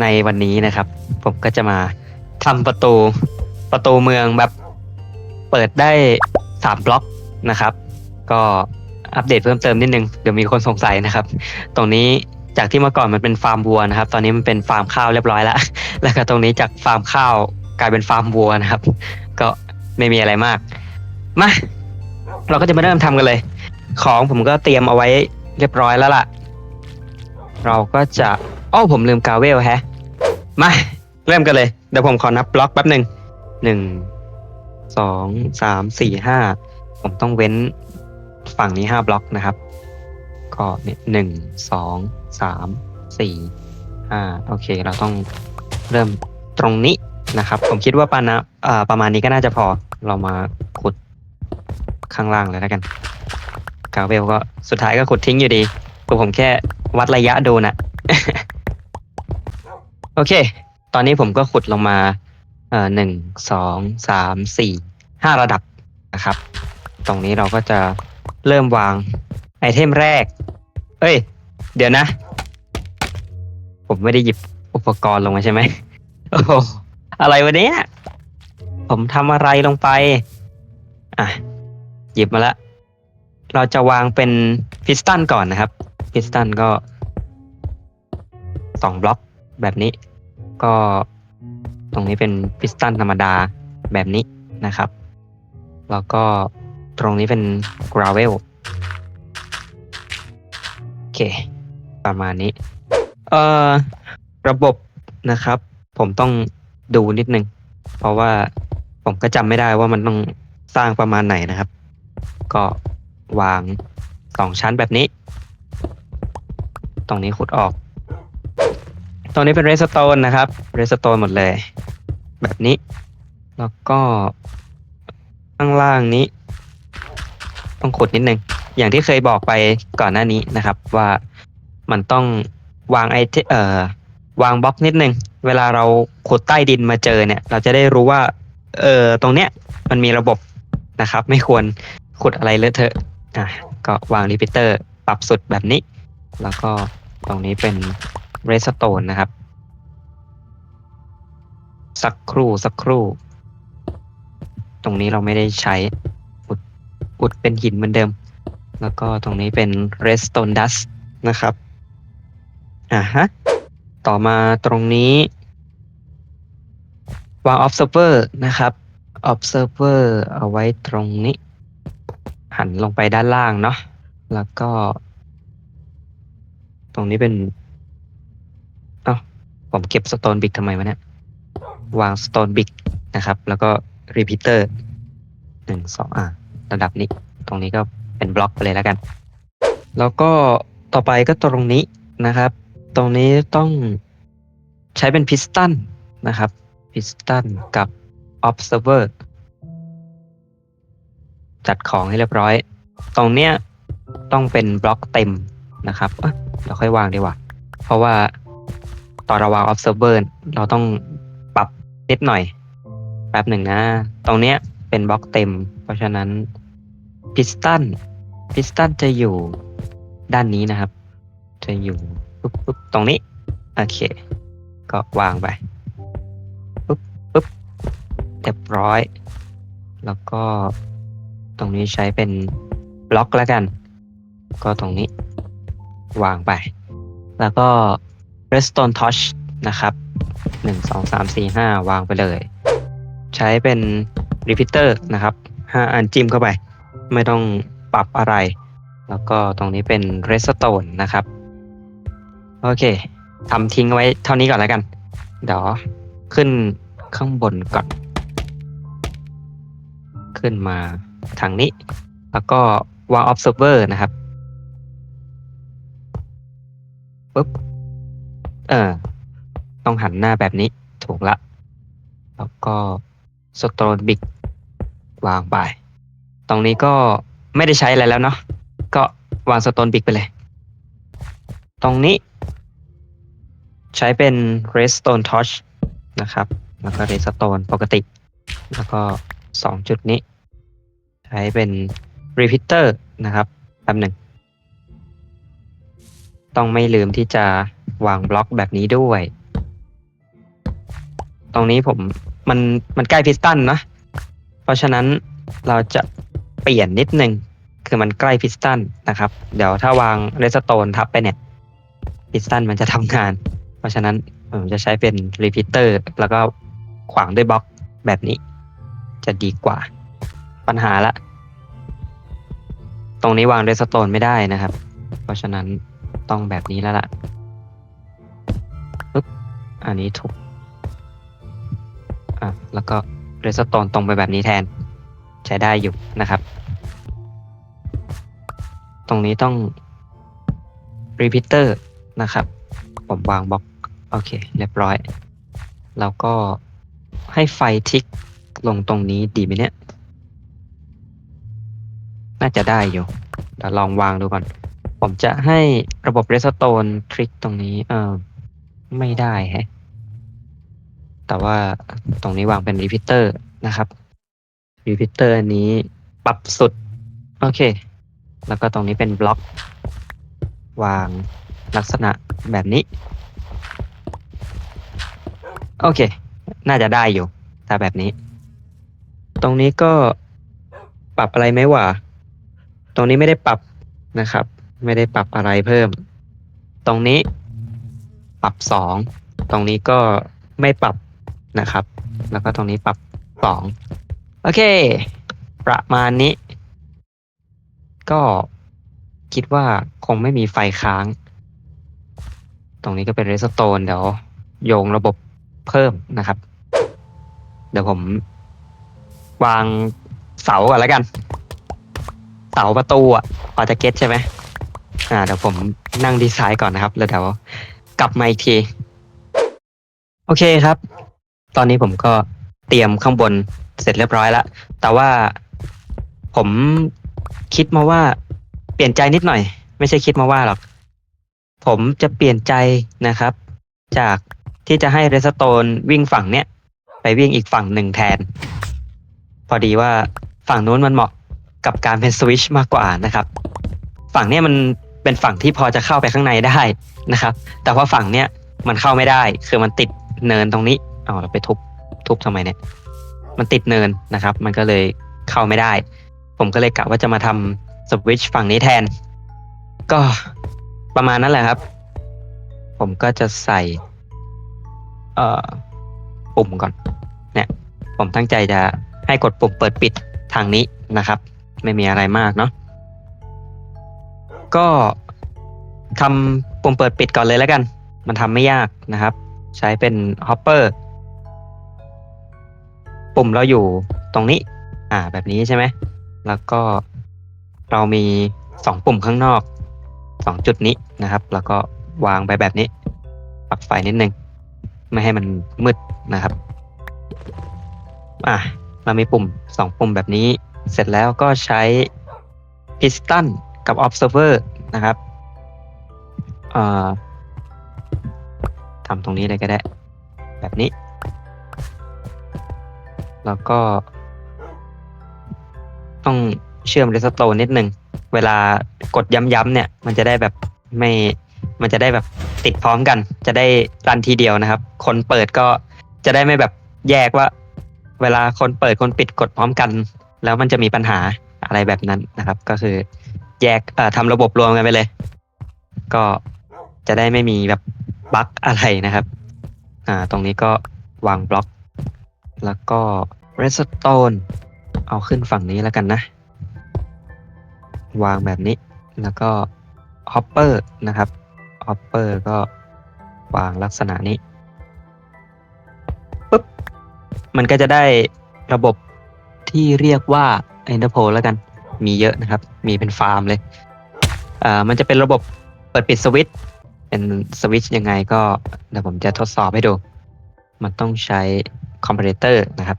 ในวันนี้นะครับ ผมก็จะมาทำประตูประตูเมืองแบบเปิดได้สามบล็อกนะครับ ก็อัปเดตเพิ่มเติมนิดนึงเดี๋ยวมีคนสงสัยนะครับ ตรงนี้จากที่เมื่อก่อนมันเป็นฟาร์มวัวนะครับ ตอนนี้มันเป็นฟาร์มข้าวเรียบร้อยแล้วแล้วก็ตรงนี้จากฟาร์มข้าวกลายเป็นฟาร์มวัวนะครับ ก็ไม่มีอะไรมากมาเราก็จะมาเริ่มทำกันเลย ของผมก็เตรียมเอาไว้เรียบร้อยแล้วล่ะ เราก็จะ อ้อผมลืมกาเวลแฮะ มา เริ่มกันเลย เดี๋ยวผมขอนับบล็อกแป๊บหนึ่งหนึ่งสองสามสี่ห้าผมต้องเว้นฝั่งนี้ห้าบล็อกนะครับ ก็เนี่ยหนึ่งสองสามสี่ห้าโอเค เราต้องเริ่มตรงนี้นะครับ ผมคิดว่าปานะอ่าประมาณนี้ก็น่าจะพอเรามาขุดข้างล่างเลยแล้วกันกาเวลก็สุดท้ายก็ขุดทิ้งอยู่ดีคือผมแค่วัดระยะดูนะ โอเค ตอนนี้ผมก็ขุดลงมาเอ่อหนึ่งสองสามสี่ห้าระดับนะครับ ตรงนี้เราก็จะเริ่มวางไอเทมแรก เอ้ย เดี๋ยวนะ ผมไม่ได้หยิบอุปกรณ์ลงมาใช่ไหมโอ้อะไรวะเนี้ยผมทำอะไรลงไป อะ หยิบมาละ เราจะวางเป็นพิสตันก่อนนะครับ พิสตันก็สองบล็อกแบบนี้ ก็ตรงนี้เป็นพิสตันธรรมดาแบบนี้นะครับ แล้วก็ตรงนี้เป็นกราเวลโอเค ประมาณนี้ เอ่อ ระบบนะครับ ผมต้องดูนิดนึง เพราะว่าผมก็จำไม่ได้ว่ามันต้องสร้างประมาณไหนนะครับ ก็วางสองชั้นแบบนี้ ตรงนี้ขุดออก ตรงนี้เป็นเรสโตนนะครับเรสโตนหมดเลย แบบนี้ แล้วก็ข้างล่างนี้ ต้องขุดนิดนึง อย่างที่เคยบอกไปก่อนหน้านี้นะครับ ว่ามันต้องวางไอเทเอ่อวางบล็อกนิดนึง เวลาเราขุดใต้ดินมาเจอเนี่ย เราจะได้รู้ว่า เออตรงเนี้ยมันมีระบบนะครับ ไม่ควรขุดอะไรเลอะเทอะอะก็วางรีพิเตอร์ปรับสุดแบบนี้ แล้วก็ตรงนี้เป็นเรสโตนนะครับ สักครู่สักครู่ ตรงนี้เราไม่ได้ใช้อุดอุดเป็นหินเหมือนเดิม แล้วก็ตรงนี้เป็น redstone dust นะครับอ่าฮะ ต่อมาตรงนี้วาง observer นะครับ observer เอาไว้ตรงนี้ หันลงไปด้านล่างเนาะแล้วก็ ตรงนี้เป็น เอ้าผมเก็บ stone big ทำไมวะเนี่ย วาง stone big นะครับ แล้วก็ repeater หนึ่งสองอะระดับนี้ ตรงนี้ก็เป็นบล็อกไปเลยแล้วกัน แล้วก็ต่อไปก็ตรงนี้นะครับ ตรงนี้ต้องใช้เป็นพิสตันนะครับพิสตันกับ observer จัดของให้เรียบร้อย ตรงเนี้ยต้องเป็นบล็อกเต็มนะครับเอ้ยเราค่อยวางดีกว่า เพราะว่าตอนเราวาง observer เราต้อง นิดหน่อย แป๊บหนึ่งนะ ตรงเนี้ยเป็นบล็อกเต็ม เพราะฉะนั้นพิสตันพิสตันจะอยู่ด้านนี้นะครับ จะอยู่ปุ๊บปุ๊บตรงนี้ โอเค ก็วางไปปุ๊บปุ๊บเรียบร้อย แล้วก็ตรงนี้ใช้เป็นบล็อกแล้วกัน ก็ตรงนี้ วางไป แล้วก็ redstone torch นะครับ หนึ่งสองสามสี่ห้าวางไปเลย ใช้เป็น repeater นะครับห้าอันจิ้มเข้าไป ไม่ต้องปรับอะไร แล้วก็ตรงนี้เป็น redstone นะครับ โอเคทำทิ้งไว้เท่านี้ก่อนแล้วกัน เดี๋ยวขึ้นข้างบนก่อน ขึ้นมาทางนี้ แล้วก็วาง observer นะครับปุ๊บเออ ต้องหันหน้าแบบนี้ถูกละ แล้วก็สโตนบิกวางไป ตรงนี้ก็ไม่ได้ใช้อะไรแล้วเนาะก็วางสโตนบิกไปเลย ตรงนี้ ใช้เป็น redstone torch นะครับ แล้วก็ redstone ปกติ แล้วก็สองจุดนี้ ใช้เป็น repeater นะครับแป๊บหนึ่งต้องไม่ลืมที่จะวางบล็อกแบบนี้ด้วย ตรงนี้ผมมันมันใกล้พิสตันนะ เพราะฉะนั้นเราจะเปลี่ยนนิดนึง คือมันใกล้พิสตันนะครับ เดี๋ยวถ้าวางเรสโตนทับไปเนี่ยพิสตันมันจะทำงาน เพราะฉะนั้นผมจะใช้เป็นรีพิเตอร์แล้วก็ขวางด้วยบล็อกแบบนี้ จะดีกว่าปัญหาละ ตรงนี้วางเรสโตนไม่ได้นะครับ เพราะฉะนั้นต้องแบบนี้แล้วล่ะอันนี้ถูก อะแล้วก็เรสโตนตรงไปแบบนี้แทน ใช้ได้อยู่นะครับ ตรงนี้ต้อง repeater นะครับ ผมวางบล็อก โอเค เรียบร้อย แล้วก็ให้ไฟทิกลงตรงนี้ดีไหมเนี่ย น่าจะได้อยู่ เดี๋ยวลองวางดูก่อน ผมจะให้ระบบ redstone ทริกตรงนี้ เออไม่ได้แฮะ แต่ว่าตรงนี้วางเป็น repeater นะครับ repeater อันนี้ปรับสุด โอเค แล้วก็ตรงนี้เป็นบล็อก วางลักษณะแบบนี้ โอเค น่าจะได้อยู่ ถ้าแบบนี้ ตรงนี้ก็ปรับอะไรไหมวะตรงนี้ไม่ได้ปรับนะครับ ไม่ได้ปรับอะไรเพิ่ม ตรงนี้ปรับสอง ตรงนี้ก็ไม่ปรับ นะครับ แล้วก็ตรงนี้ปรับสองโอเค ประมาณนี้ ก็คิดว่าคงไม่มีไฟค้าง ตรงนี้ก็เป็นเรสโตนเดี๋ยวโยงระบบเพิ่มนะครับ เดี๋ยวผม วางเสาก่อนแล้วกัน เสาประตูอะพอจะเก็ตใช่ไหมอ่าเดี๋ยวผมนั่งดีไซน์ก่อนนะครับ แล้วเดี๋ยวกลับมาอีกที โอเคครับ ตอนนี้ผมก็เตรียมข้างบนเสร็จเรียบร้อยแล้ว แต่ว่าผมคิดมาว่าเปลี่ยนใจนิดหน่อย ไม่ใช่คิดมาว่าหรอก ผมจะเปลี่ยนใจนะครับ จากที่จะให้เรสโตนวิ่งฝั่งเนี้ยไปวิ่งอีกฝั่งหนึ่งแทน พอดีว่าฝั่งนู้นมันเหมาะกับการเป็นสวิชมากกว่านะครับ ฝั่งเนี้ยมันเป็นฝั่งที่พอจะเข้าไปข้างในได้นะครับ แต่ว่าฝั่งเนี้ยมันเข้าไม่ได้ คือมันติดเนินตรงนี้ เอาเราไปทุบทุบทำไมเนี่ย มันติดเนินนะครับ มันก็เลยเข้าไม่ได้ ผมก็เลยกะว่าจะมาทำสวิตช์ฝั่งนี้แทน ก็ประมาณนั้นแหละครับ ผมก็จะใส่ เอ่อ ปุ่มก่อน เนี่ย ผมตั้งใจจะให้กดปุ่มเปิดปิดทางนี้นะครับ ไม่มีอะไรมากเนาะก็ทำปุ่มเปิดปิดก่อนเลยแล้วกัน มันทำไม่ยากนะครับ ใช้เป็นฮอปเปอร์ ปุ่มเราอยู่ตรงนี้ อ่า แบบนี้ใช่ไหม แล้วก็เรามีสองปุ่มข้างนอกสองจุดนี้นะครับ แล้วก็วางไปแบบนี้ ปรับไฟนิดนึง ไม่ให้มันมืดนะครับ อะ เรามีปุ่มสองปุ่มแบบนี้ เสร็จแล้วก็ใช้ piston กับ observer นะครับเอ่อทำตรงนี้เลยก็ได้ แบบนี้ แล้วก็ ต้องเชื่อม redstone นิดนึง เวลากดย้ำๆเนี่ย มันจะได้แบบไม่ มันจะได้แบบติดพร้อมกัน จะได้รันทีเดียวนะครับ คนเปิดก็จะได้ไม่แบบแยกว่า เวลาคนเปิดคนปิดกดพร้อมกัน แล้วมันจะมีปัญหาอะไรแบบนั้นนะครับ ก็คือแยกเอ่อทำระบบรวมกันไปเลย ก็จะได้ไม่มีแบบบั๊กอะไรนะครับ อ่า ตรงนี้ก็วางบล็อก แล้วก็ redstone เอาขึ้นฝั่งนี้แล้วกันนะ วางแบบนี้ แล้วก็ hopper นะครับ hopper ก็วางลักษณะนี้ปุ๊บ มันก็จะได้ระบบที่เรียกว่า Enderpole แล้วกัน มีเยอะนะครับ มีเป็นฟาร์มเลยอ่ามันจะเป็นระบบเปิดปิดสวิตช์เป็นสวิตช์ยังไงก็เดี๋ยวผมจะทดสอบให้ดู มันต้องใช้ คอมเพรสเตอร์นะครับ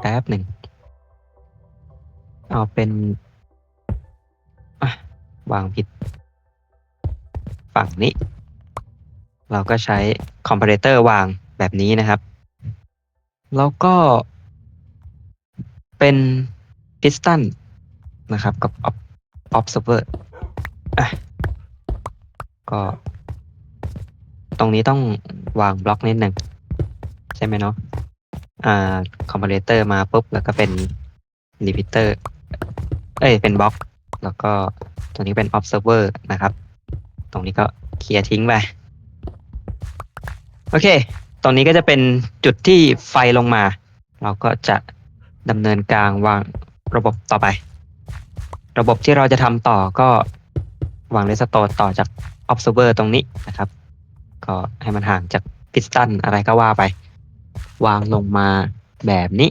แป๊บหนึ่งเอาเป็นวางผิด ฝั่งนี้ เราก็ใช้คอมเพรสเตอร์วางแบบนี้นะครับ แล้วก็เป็นพิสตันนะครับกับ Ob- observer อะก็ ตรงนี้ต้องวางบล็อกนิดหนึ่งใช่ไหมเนาะ อ่าคอมเพลเตอร์มาปุ๊บแล้วก็เป็นรีพิเตอร์เอ้ยเป็นบล็อก แล้วก็ตัวนี้เป็น observer นะครับ ตรงนี้ก็เคลียร์ทิ้งไป โอเค ตรงนี้ก็จะเป็นจุดที่ไฟลงมา เราก็จะดำเนินการวางระบบต่อไป ระบบที่เราจะทำต่อก็วางเลสโตนต่อจาก observer ตรงนี้นะครับ ก็ให้มันห่างจากพิสตันอะไรก็ว่าไป วางลงมาแบบนี้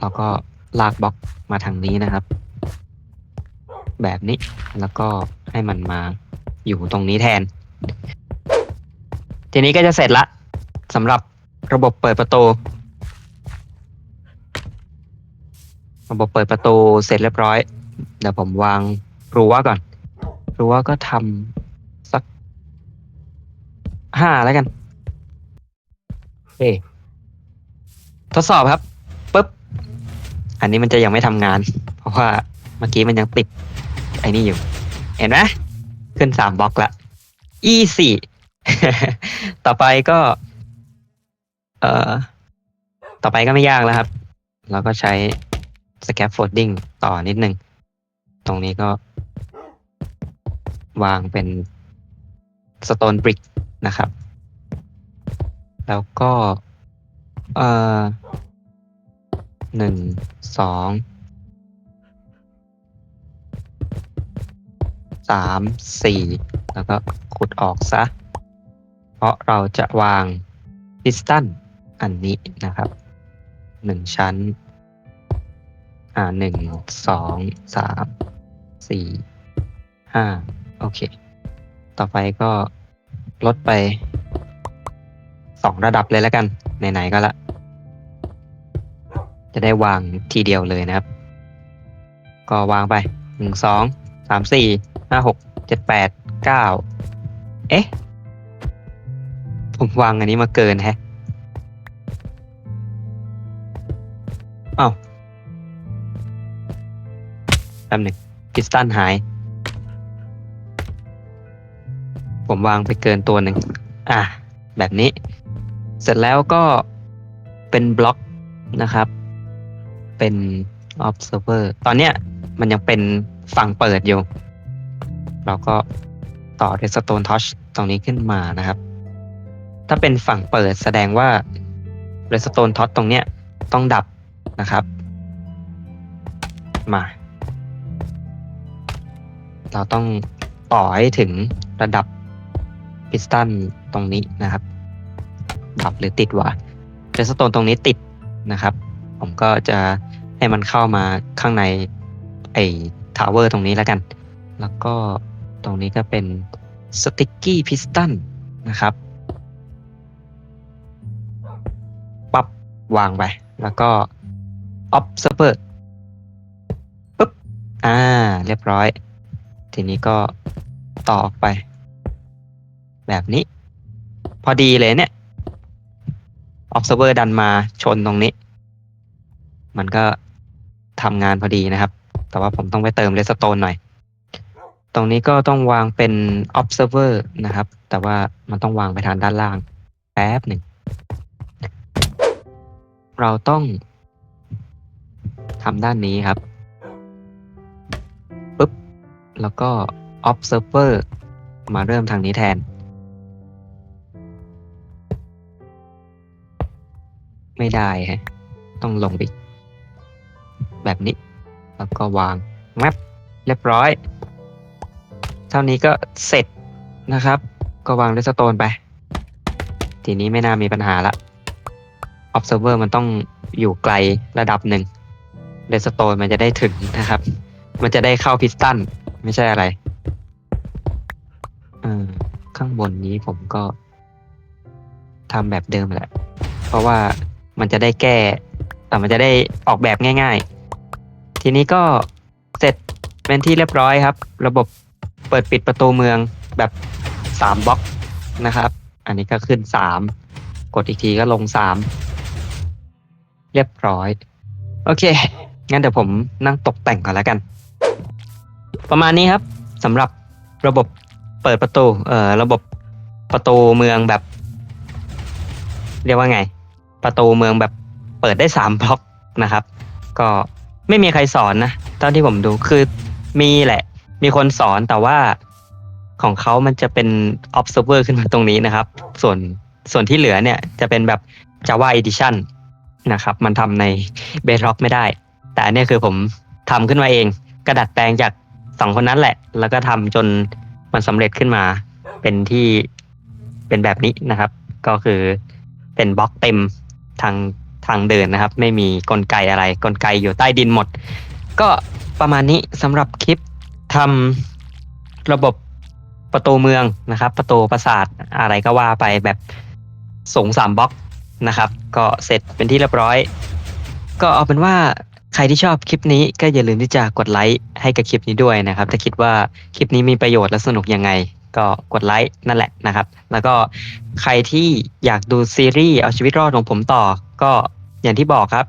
แล้วก็ลากบล็อกมาทางนี้นะครับ แบบนี้แล้วก็ให้มันมาอยู่ตรงนี้แทน ทีนี้ก็จะเสร็จละสำหรับระบบเปิดประตู ระบบเปิดประตูเสร็จเรียบร้อย เดี๋ยวผมวางรั้วก่อนรั้วก็ทำสักห้าแล้วกัน เคทดสอบครับปุ๊บ อันนี้มันจะยังไม่ทำงาน เพราะว่าเมื่อกี้มันยังติด ไอ้นี่อยู่ เห็นไหมขึ้นสามบล็อกละ easy ต่อไปก็ เอ่อ ต่อไปก็ไม่ยากแล้วครับ เราก็ใช้ scaffolding ต่อนิดนึง ตรงนี้ก็ วางเป็น stone brick นะครับ แล้วก็ เอ่อหนึ่งสองสามสี่แล้วก็ขุดออกซะ เพราะเราจะวางพิสตันอันนี้นะครับหนึ่งชั้น อ่าหนึ่งสองสามสี่ห้าโอเค ต่อไปก็ลดไป สองระดับเลยแล้วกัน ไหนๆก็ละ จะได้วางทีเดียวเลยนะครับ ก็วางไปหนึ่งสองสามสี่ห้าหกเจ็ดแปดเก้าเอ๊ะ ผมวางอันนี้มาเกินแฮะเอ้าแป๊บหนึ่งพิสตันหาย ผมวางไปเกินตัวหนึ่ง อะ แบบนี้ เสร็จแล้วก็เป็นบล็อกนะครับ เป็น observer ตอนเนี้ยมันยังเป็นฝั่งเปิดอยู่ เราก็ต่อ redstone torch ตรงนี้ขึ้นมานะครับ ถ้าเป็นฝั่งเปิดแสดงว่า redstone torch ตรงเนี้ยต้องดับนะครับ มา เราต้องต่อให้ถึงระดับพิสตันตรงนี้นะครับ ดับหรือติดวะเรสโตนตรงนี้ติดนะครับ ผมก็จะให้มันเข้ามาข้างในไอ้ทาวเวอร์ตรงนี้แล้วกัน แล้วก็ตรงนี้ก็เป็นสติกกี้พิสตันนะครับ ปับวางไป แล้วก็ observer ปุ๊บ อ่า เรียบร้อย ทีนี้ก็ต่อออกไป แบบนี้ พอดีเลยเนี่ย observer ดันมาชนตรงนี้ มันก็ทำงานพอดีนะครับ แต่ว่าผมต้องไปเติม redstone หน่อย ตรงนี้ก็ต้องวางเป็น observer นะครับ แต่ว่ามันต้องวางไปทางด้านล่างแป๊บหนึ่ง เราต้องทำด้านนี้ครับปุ๊บ แล้วก็ observer มาเริ่มทางนี้แทน ไม่ได้ฮะ ต้องลงไปแบบนี้ แล้วก็วางแมปเรียบร้อย เท่านี้ก็เสร็จนะครับ ก็วางเรสโตนไป ทีนี้ไม่น่ามีปัญหาละ observer มันต้องอยู่ไกลระดับหนึ่งเรสโตนมันจะได้ถึงนะครับ มันจะได้เข้าพิสตัน ไม่ใช่อะไรข้างบนนี้ผมก็ทำแบบเดิมแหละ เพราะว่า มันจะได้แก้แต่มันจะได้ออกแบบง่าย ๆ ทีนี้ก็เสร็จเป็นที่เรียบร้อยครับ ระบบเปิดปิดประตูเมืองแบบสามบล็อกนะครับ อันนี้ก็ขึ้นสามกดอีกทีก็ลงสามเรียบร้อย โอเค งั้นเดี๋ยวผมนั่งตกแต่งก่อนแล้วกัน ประมาณนี้ครับสำหรับระบบเปิดประตู เอ่อ ระบบประตูเมืองแบบ เรียกว่าไง ประตูเมืองแบบเปิดได้สามบล็อกนะครับ ก็ไม่มีใครสอนนะตอนที่ผมดูคือมีแหละ มีคนสอนแต่ว่าของเขามันจะเป็น observer ขึ้นมาตรงนี้นะครับ ส่วนส่วนที่เหลือเนี่ยจะเป็นแบบ Java Edition นะครับ มันทำใน Bedrock ไม่ได้ แต่อันเนี้ยคือผมทำขึ้นมาเองกระดัดแปลงจากสองคนนั้นแหละ แล้วก็ทำจนมันสำเร็จขึ้นมา เป็นที่เป็นแบบนี้นะครับ ก็คือเป็นบล็อกเต็ม ทางทางเดินนะครับ ไม่มีกลไกอะไร กลไกอยู่ใต้ดินหมด ก็ประมาณนี้สำหรับคลิปทำระบบประตูเมืองนะครับ ประตูปราสาทอะไรก็ว่าไปแบบสูงสามบล็อกนะครับ ก็เสร็จเป็นที่เรียบร้อย ก็เอาเป็นว่าใครที่ชอบคลิปนี้ก็อย่าลืมที่จะกดไลค์ให้กับคลิปนี้ด้วยนะครับ ถ้าคิดว่าคลิปนี้มีประโยชน์และสนุกยังไง ก็กดไลค์นั่นแหละนะครับ แล้วก็ใครที่อยากดูซีรีส์เอาชีวิตรอดของผมต่อ ก็อย่างที่บอกครับ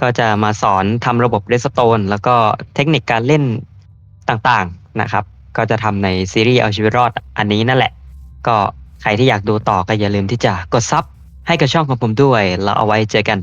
ก็จะมาสอนทำระบบเรสโตนแล้วก็เทคนิคการเล่นต่างๆนะครับ ก็จะทำในซีรีส์เอาชีวิตรอดอันนี้นั่นแหละ ก็ใครที่อยากดูต่อก็อย่าลืมที่จะกดซับให้กับช่องของผมด้วย แล้วเอาไว้เจอกัน